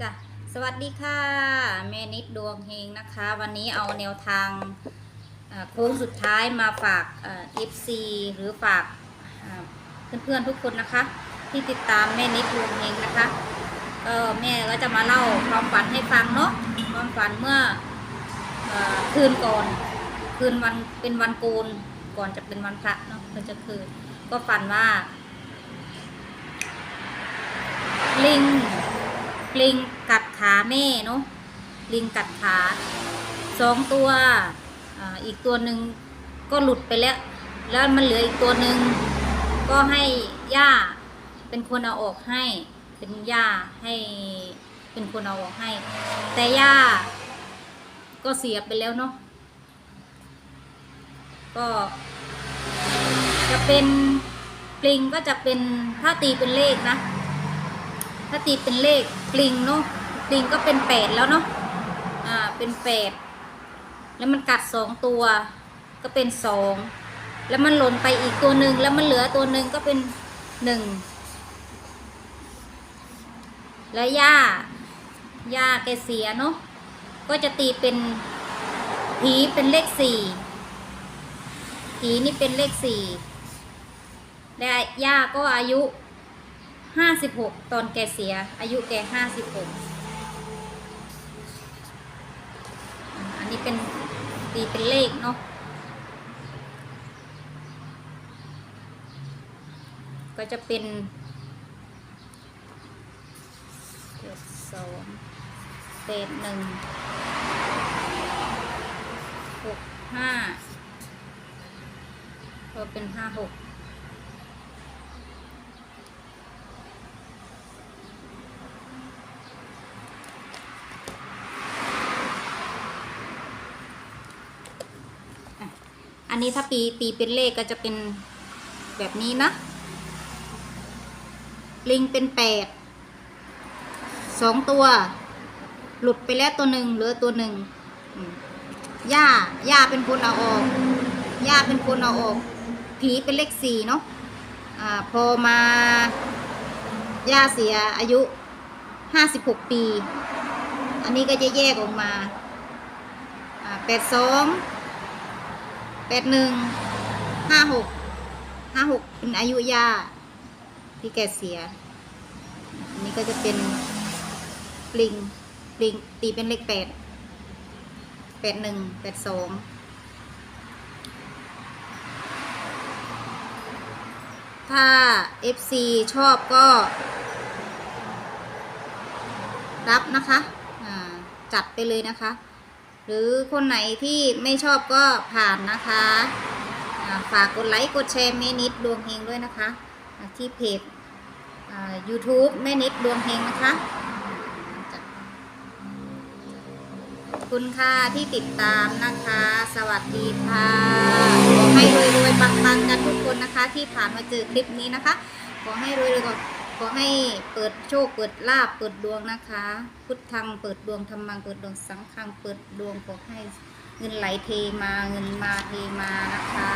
จ้ะสวัสดีค่ะแม่นิดดวงเฮงนะคะ วันนี้เอาแนวทางโค้งสุดท้ายมาฝากเอฟซีหรือฝากเอ่อเพื่อนๆทุกคนนะคะ ที่ติดตามแม่นิดดวงเฮงนะคะก็แม่ก็จะมาเล่าความฝันให้ฟังเนาะความฝันเมื่ออคืนก่อนคืนวันเป็นวันโกนก่อนจะเป็นวันพระเนาะก็จะคือก็ฝันว่า ลิง ลิงกัดขาแม่เนาะลิงกัดขาสองตัวออีกตัวหนึ่งก็หลุดไปแล้ว แล้วมันเหลืออีกตัวหนึ่งก็ให้ย่าเป็นคนเอาออกให้ เป็นย่าให้เป็นคนเอาออกให้ แต่ย่าก็เสียไปแล้วเนาะก็จะเป็นปลิงก็จะเป็นถ้าตีเป็นเลขนะ ถ้าตีเป็นเลขปลิงเนาะปลิงก็เป็นแปดแล้วเนาะอ่าเป็นแปดแล้วมันกัดสองตัวก็เป็นสองแล้วมันหล่นไปอีกตัวหนึ่งแล้วมันเหลือตัวหนึ่งก็เป็นหนึ่งแล้วย่าย่าแกเสียเนาะก็จะตีเป็นผีเป็นเลขสี่ผีนี่เป็นเลขสี่และย่าก็อายุ ห้าสิบหกตอนแกเสีย อายุแกห้าสิบหกอันนี้เป็นตีเป็นเลขเนาะก็จะเป็นเจ็ดสองเศษหนึ่งหกห้าก็เป็นห้าหก นนี้ถ้าปีตีเป็นเลขก็จะเป็นแบบนี้นะ ลิงเป็นแปดสองตัว หลุดไปแล้วตัวหนึ่งเหลือตัวหนึ่งย่าย่าเป็นคนเอาออกย่าเป็นคนเอาออกผีเป็นเลขสี่เนาะอ่าพอมาย่าเสียอายุห้าสิบหกปี อันนี้ก็จะแยกออกมาแปดสอง แปดหนึ่งห้าหกห้าหกเป็นอายุย่าที่แกเสีย อันนี้ก็จะเป็นปลิงปลิงตีเป็นเลขแปดแปดหนึ่งแปดสองถ้า FC ชอบก็ รับนะคะ จัดไปเลยนะคะ หรือคนไหนที่ไม่ชอบก็ผ่านนะคะฝากกดไลค์กดแชร์แม่นิดดวงเฮงด้วยนะคะ ที่เพจ YouTube แม่นิดดวงเฮงนะคะคุณค่ะที่ติดตามนะคะ สวัสดีค่ะขอให้รวยๆปังๆกันทุกคนนะคะ ที่ผ่านมาเจอคลิปนี้นะคะ ขอให้รวยๆก่อน ขอให้เปิดโชคเปิดลาบเปิดดวงนะคะ พุทธังเปิดดวงธรรมังเปิดดวงสังฆังเปิดดวงขอให้เงินไหลเทมาเงินมาเทมานะคะ